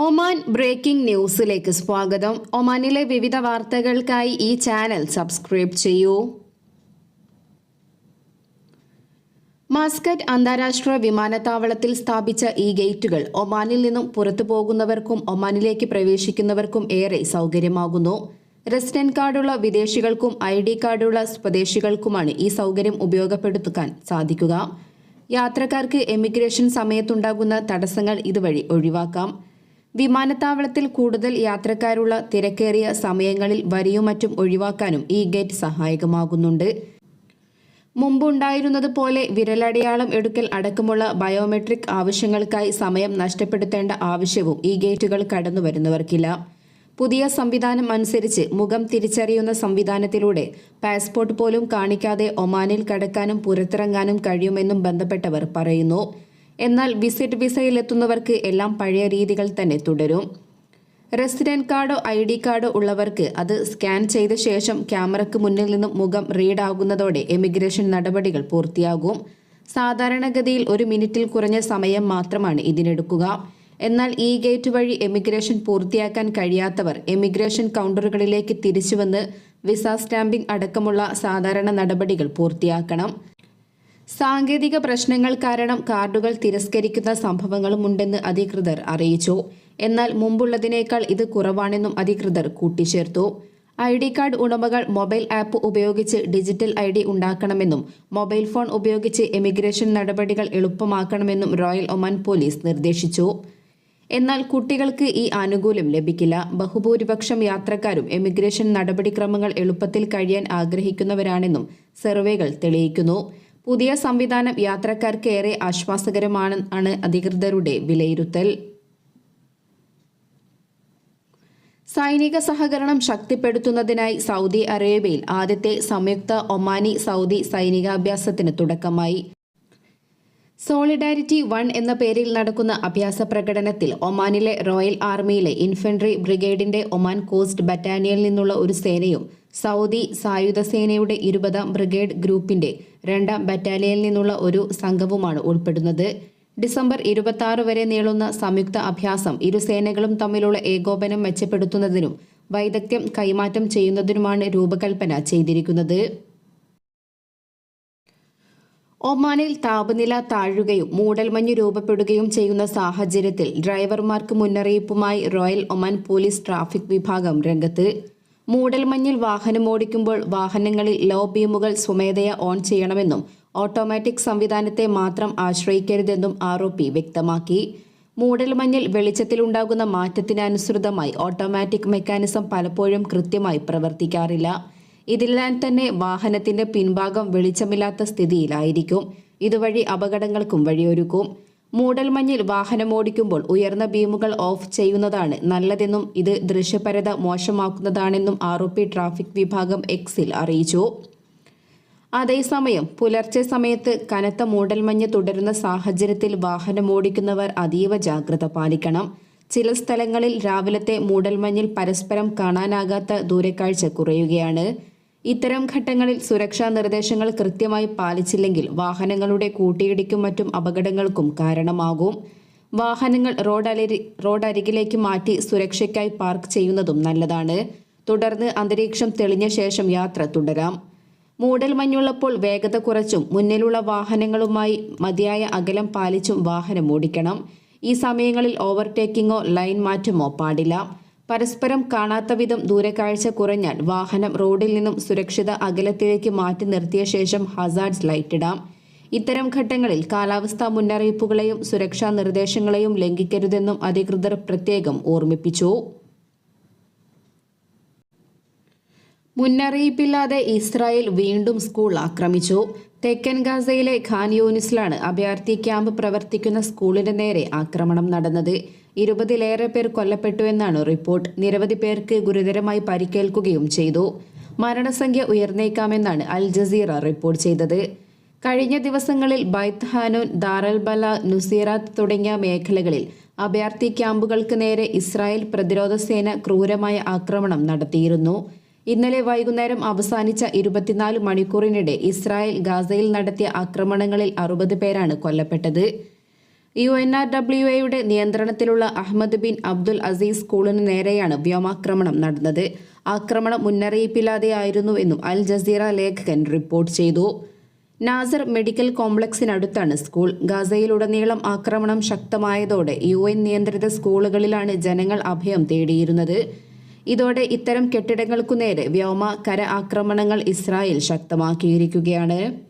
Oman breaking ന്യൂസിലേക്ക് സ്വാഗതം. ഒമാനിലെ വിവിധ വാർത്തകൾക്കായി ഈ ചാനൽ സബ്സ്ക്രൈബ് ചെയ്യൂ. മസ്കറ്റ് അന്താരാഷ്ട്ര വിമാനത്താവളത്തിൽ സ്ഥാപിച്ച ഈ ഗേറ്റുകൾ ഒമാനിൽ നിന്നും പുറത്തു പോകുന്നവർക്കും ഒമാനിലേക്ക് പ്രവേശിക്കുന്നവർക്കും ഏറെ സൗകര്യമാകുന്നു. റെസിഡന്റ് കാർഡുള്ള വിദേശികൾക്കും ഐ ഡി കാർഡുള്ള സ്വദേശികൾക്കുമാണ് ഈ സൗകര്യം ഉപയോഗപ്പെടുത്താൻ സാധിക്കുക. യാത്രക്കാർക്ക് എമിഗ്രേഷൻ സമയത്തുണ്ടാകുന്ന തടസ്സങ്ങൾ ഇതുവഴി ഒഴിവാക്കാം. വിമാനത്താവളത്തിൽ കൂടുതൽ യാത്രക്കാരുള്ള തിരക്കേറിയ സമയങ്ങളിൽ വരിയും മറ്റും ഒഴിവാക്കാനും ഈ ഗേറ്റ് സഹായകമാകുന്നുണ്ട്. മുമ്പുണ്ടായിരുന്നത് പോലെ വിരലടയാളം എടുക്കൽ അടക്കമുള്ള ബയോമെട്രിക് ആവശ്യങ്ങൾക്കായി സമയം നഷ്ടപ്പെടുത്തേണ്ട ആവശ്യവും ഈ ഗേറ്റുകൾ കടന്നു വരുന്നവർക്കില്ല പുതിയ സംവിധാനം അനുസരിച്ച് മുഖം തിരിച്ചറിയുന്ന സംവിധാനത്തിലൂടെ പാസ്പോർട്ട് പോലും കാണിക്കാതെ ഒമാനിൽ കടക്കാനും പുറത്തിറങ്ങാനും കഴിയുമെന്നും ബന്ധപ്പെട്ടവർ പറയുന്നു. എന്നാൽ വിസിറ്റ് വിസയിലെത്തുന്നവർക്ക് എല്ലാം പഴയ രീതികൾ തന്നെ തുടരും. റെസിഡന്റ് കാർഡോ ഐ ഡി കാർഡോ ഉള്ളവർക്ക് അത് സ്കാൻ ചെയ്ത ശേഷം ക്യാമറയ്ക്ക് മുന്നിൽ നിന്നും മുഖം റീഡ് ആകുന്നതോടെ എമിഗ്രേഷൻ നടപടികൾ പൂർത്തിയാകും. സാധാരണഗതിയിൽ ഒരു മിനിറ്റിൽ കുറഞ്ഞ സമയം മാത്രമാണ് ഇതിനെടുക്കുക. എന്നാൽ ഈ ഗേറ്റ് വഴി എമിഗ്രേഷൻ പൂർത്തിയാക്കാൻ കഴിയാത്തവർ എമിഗ്രേഷൻ കൗണ്ടറുകളിലേക്ക് തിരിച്ചുവന്ന് വിസ സ്റ്റാമ്പിംഗ് അടക്കമുള്ള സാധാരണ നടപടികൾ പൂർത്തിയാക്കണം. സാങ്കേതിക പ്രശ്നങ്ങൾ കാരണം കാർഡുകൾ തിരസ്കരിക്കുന്ന സംഭവങ്ങളും ഉണ്ടെന്ന് അധികൃതർ അറിയിച്ചു. എന്നാൽ മുമ്പുള്ളതിനേക്കാൾ ഇത് കുറവാണെന്നും അധികൃതർ കൂട്ടിച്ചേർത്തു. ഐ ഡി കാർഡ് ഉടമകൾ മൊബൈൽ ആപ്പ് ഉപയോഗിച്ച് ഡിജിറ്റൽ ഐ ഡി ഉണ്ടാക്കണമെന്നും മൊബൈൽ ഫോൺ ഉപയോഗിച്ച് എമിഗ്രേഷൻ നടപടികൾ എളുപ്പമാക്കണമെന്നും റോയൽ ഒമാൻ പോലീസ് നിർദ്ദേശിച്ചു. എന്നാൽ കുട്ടികൾക്ക് ഈ ആനുകൂല്യം ലഭിക്കില്ല. ബഹുഭൂരിപക്ഷം യാത്രക്കാരും എമിഗ്രേഷൻ നടപടിക്രമങ്ങൾ എളുപ്പത്തിൽ കഴിയാൻ ആഗ്രഹിക്കുന്നവരാണെന്നും സർവേകൾ തെളിയിക്കുന്നു. പുതിയ സംവിധാനം യാത്രക്കാർക്ക് ഏറെ ആശ്വാസകരമാണെന്നാണ് അധികൃതരുടെ വിലയിരുത്തൽ. സൈനിക സഹകരണം ശക്തിപ്പെടുത്തുന്നതിനായി സൗദി അറേബ്യയിൽ ആദ്യത്തെ സംയുക്ത ഒമാനി സൗദി സൈനികാഭ്യാസത്തിന് തുടക്കമായി. സോളിഡാരിറ്റി വൺ എന്ന പേരിൽ നടക്കുന്ന അഭ്യാസ പ്രകടനത്തിൽ ഒമാനിലെ റോയൽ ആർമിയിലെ ഇൻഫൻട്രി ബ്രിഗേഡിന്റെ ഒമാൻ കോസ്റ്റ് ബറ്റാലിയനിൽ നിന്നുള്ള ഒരു സേനയും സൗദി സായുധ സേനയുടെ ഇരുപതാം ബ്രിഗേഡ് ഗ്രൂപ്പിന്റെ രണ്ടാം ബറ്റാലിയനിൽ നിന്നുള്ള ഒരു സംഘവുമാണ് ഉൾപ്പെടുന്നത്. ഡിസംബർ ഇരുപത്തി വരെ നീളുന്ന സംയുക്ത അഭ്യാസം ഇരു സേനകളും തമ്മിലുള്ള ഏകോപനം മെച്ചപ്പെടുത്തുന്നതിനും വൈദഗ്ധ്യം കൈമാറ്റം ചെയ്യുന്നതിനുമാണ് രൂപകൽപ്പന ചെയ്തിരിക്കുന്നത്. ഒമാനിൽ താപനില താഴുകയും മൂടൽമഞ്ഞ് രൂപപ്പെടുകയും ചെയ്യുന്ന സാഹചര്യത്തിൽ ഡ്രൈവർമാർക്ക് മുന്നറിയിപ്പുമായി റോയൽ ഒമാൻ പോലീസ് ട്രാഫിക് വിഭാഗം രംഗത്ത്. മൂടൽമഞ്ഞിൽ വാഹനം ഓടിക്കുമ്പോൾ വാഹനങ്ങളിൽ ലോ ബീമുകൾ സ്വമേധയാ ഓൺ ചെയ്യണമെന്നും ഓട്ടോമാറ്റിക് സംവിധാനത്തെ മാത്രം ആശ്രയിക്കരുതെന്നും ആരോപി വ്യക്തമാക്കി. മൂടൽമഞ്ഞിൽ വെളിച്ചത്തിലുണ്ടാകുന്ന മാറ്റത്തിനനുസൃതമായി ഓട്ടോമാറ്റിക് മെക്കാനിസം പലപ്പോഴും കൃത്യമായി പ്രവർത്തിക്കാറില്ല. ഇതിനാൽ തന്നെ വാഹനത്തിന്റെ പിൻഭാഗം വെളിച്ചമില്ലാത്ത സ്ഥിതിയിലായിരിക്കും. ഇതുവഴി അപകടങ്ങൾക്കും വഴിയൊരുക്കും. മൂടൽമഞ്ഞിൽ വാഹനമോടിക്കുമ്പോൾ ഉയർന്ന ബീമുകൾ ഓഫ് ചെയ്യുന്നതാണ് നല്ലതെന്നും ഇത് ദൃശ്യപരത മോശമാക്കുന്നതാണെന്നും ആരോപി ട്രാഫിക് വിഭാഗം എക്സിൽ അറിയിച്ചു. അതേസമയം പുലർച്ചെ സമയത്ത് കനത്ത മൂടൽമഞ്ഞ് തുടരുന്ന സാഹചര്യത്തിൽ വാഹനമോടിക്കുന്നവർ അതീവ ജാഗ്രത പാലിക്കണം. ചില സ്ഥലങ്ങളിൽ രാവിലത്തെ മൂടൽമഞ്ഞിൽ പരസ്പരം കാണാനാകാത്ത ദൂരക്കാഴ്ച കുറയുകയാണ്. ഇത്തരം ഘട്ടങ്ങളിൽ സുരക്ഷാ നിർദ്ദേശങ്ങൾ കൃത്യമായി പാലിച്ചില്ലെങ്കിൽ വാഹനങ്ങളുടെ കൂട്ടിയിടിക്കും മറ്റും അപകടങ്ങൾക്കും കാരണമാകും. വാഹനങ്ങൾ റോഡരി റോഡരികിലേക്ക് മാറ്റി സുരക്ഷയ്ക്കായി പാർക്ക് ചെയ്യുന്നതും നല്ലതാണ്. തുടർന്ന് അന്തരീക്ഷം തെളിഞ്ഞ ശേഷം യാത്ര തുടരാം. മൂടൽ മഞ്ഞുള്ളപ്പോൾ വേഗത കുറച്ചും മുന്നിലുള്ള വാഹനങ്ങളുമായി മതിയായ അകലം പാലിച്ചും വാഹനം ഓടിക്കണം. ഈ സമയങ്ങളിൽ ഓവർടേക്കിങ്ങോ ലൈൻ മാറ്റമോ പാടില്ല. പരസ്പരം കാണാത്ത വിധം ദൂരക്കാഴ്ച കുറഞ്ഞാൽ വാഹനം റോഡിൽ നിന്നും സുരക്ഷിത അകലത്തിലേക്ക് മാറ്റി നിർത്തിയ ശേഷം ഹസാർഡ്സ് ലൈറ്റിടാം ഇത്തരം ഘട്ടങ്ങളിൽ കാലാവസ്ഥാ മുന്നറിയിപ്പുകളെയും സുരക്ഷാ നിർദ്ദേശങ്ങളെയും ലംഘിക്കരുതെന്നും അധികൃതർ പ്രത്യേകം ഓർമ്മിപ്പിച്ചു. മുന്നറിയിപ്പില്ലാതെ ഇസ്രായേൽ വീണ്ടും സ്കൂൾ ആക്രമിച്ചു. തെക്കൻ ഗാസയിലെ ഖാൻ യൂനിസിലാണ് അഭയാർത്ഥി ക്യാമ്പ് പ്രവർത്തിക്കുന്ന സ്കൂളിന് നേരെ ആക്രമണം നടന്നത്. ഇരുപതിലേറെ പേർ കൊല്ലപ്പെട്ടുവെന്നാണ് റിപ്പോർട്ട്. നിരവധി പേർക്ക് ഗുരുതരമായി പരിക്കേൽക്കുകയും ചെയ്തു. മരണസംഖ്യ ഉയർന്നേക്കാമെന്നാണ് അൽ ജസീറ റിപ്പോർട്ട് ചെയ്തത്. കഴിഞ്ഞ ദിവസങ്ങളിൽ ബൈത്ത് ഹാനോൻ ദാറൽബല നുസീറാത്ത് തുടങ്ങിയ മേഖലകളിൽ അഭയാർത്ഥി ക്യാമ്പുകൾക്ക് നേരെ ഇസ്രായേൽ പ്രതിരോധ സേന ക്രൂരമായ ആക്രമണം നടത്തിയിരുന്നു. ഇന്നലെ വൈകുന്നേരം അവസാനിച്ച ഇരുപത്തിനാല് മണിക്കൂറിനിടെ ഇസ്രായേൽ ഗാസയിൽ നടത്തിയ ആക്രമണങ്ങളിൽ അറുപത് പേരാണ് കൊല്ലപ്പെട്ടത്. യു എൻ ആർ ഡബ്ല്യു എയുടെ നിയന്ത്രണത്തിലുള്ള അഹമ്മദ് ബിൻ അബ്ദുൽ അസീസ് സ്കൂളിന് നേരെയാണ് വ്യോമാക്രമണം നടന്നത്. ആക്രമണം മുന്നറിയിപ്പില്ലാതെയായിരുന്നുവെന്നും അൽ ജസീറ ലേഖകൻ റിപ്പോർട്ട് ചെയ്തു. നാസർ മെഡിക്കൽ കോംപ്ലക്സിനടുത്താണ് സ്കൂൾ. ഗാസയിലുടനീളം ആക്രമണം ശക്തമായതോടെ യു എൻ നിയന്ത്രിത സ്കൂളുകളിലാണ് ജനങ്ങൾ അഭയം തേടിയിരുന്നത്. ഇതോടെ ഇത്തരം കെട്ടിടങ്ങൾക്കു നേരെ വ്യോമ കര ആക്രമണങ്ങൾ ഇസ്രായേൽ ശക്തമാക്കിയിരിക്കുകയാണ്.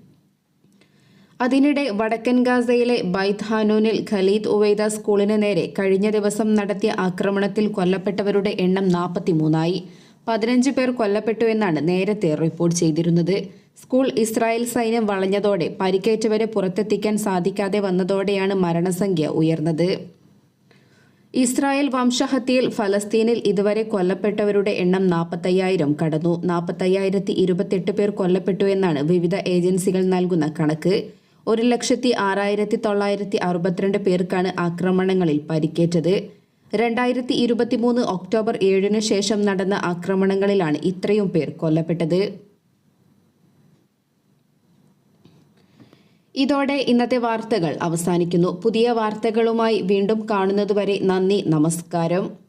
അതിനിടെ വടക്കൻ ഗാസയിലെ ബൈത്ത് ഹാനൂനിൽ ഖലീദ് ഉവൈദ സ്കൂളിന് നേരെ കഴിഞ്ഞ ദിവസം നടത്തിയ ആക്രമണത്തിൽ കൊല്ലപ്പെട്ടവരുടെ എണ്ണം നാൽപ്പത്തിമൂന്നായി. പതിനഞ്ച് പേർ കൊല്ലപ്പെട്ടു എന്നാണ് നേരത്തെ റിപ്പോർട്ട് ചെയ്തിരുന്നത്. സ്കൂൾ ഇസ്രായേൽ സൈന്യം വളഞ്ഞതോടെ പരിക്കേറ്റവരെ പുറത്തെത്തിക്കാൻ സാധിക്കാതെ വന്നതോടെയാണ് മരണസംഖ്യ ഉയർന്നത്. ഇസ്രായേൽ വംശഹത്യയിൽ ഫലസ്തീനിൽ ഇതുവരെ കൊല്ലപ്പെട്ടവരുടെ എണ്ണം നാൽപ്പത്തയ്യായിരം കടന്നു. നാൽപ്പത്തയ്യായിരത്തി ഇരുപത്തെട്ട് പേർ കൊല്ലപ്പെട്ടു എന്നാണ് വിവിധ ഏജൻസികൾ നൽകുന്ന കണക്ക്. ഒരു ലക്ഷത്തി ആറായിരത്തി തൊള്ളായിരത്തി അറുപത്തിരണ്ട് പേർക്കാണ് ആക്രമണങ്ങളിൽ പരിക്കേറ്റത്. രണ്ടായിരത്തി ഇരുപത്തിമൂന്ന് ഒക്ടോബർ ഏഴിന് ശേഷം നടന്ന ആക്രമണങ്ങളിലാണ് ഇത്രയും പേർ കൊല്ലപ്പെട്ടത്. ഇതോടെ ഇന്നത്തെ വാർത്തകൾ അവസാനിക്കുന്നു. പുതിയ വാർത്തകളുമായി വീണ്ടും കാണുന്നതുവരെ നന്ദി നമസ്കാരം.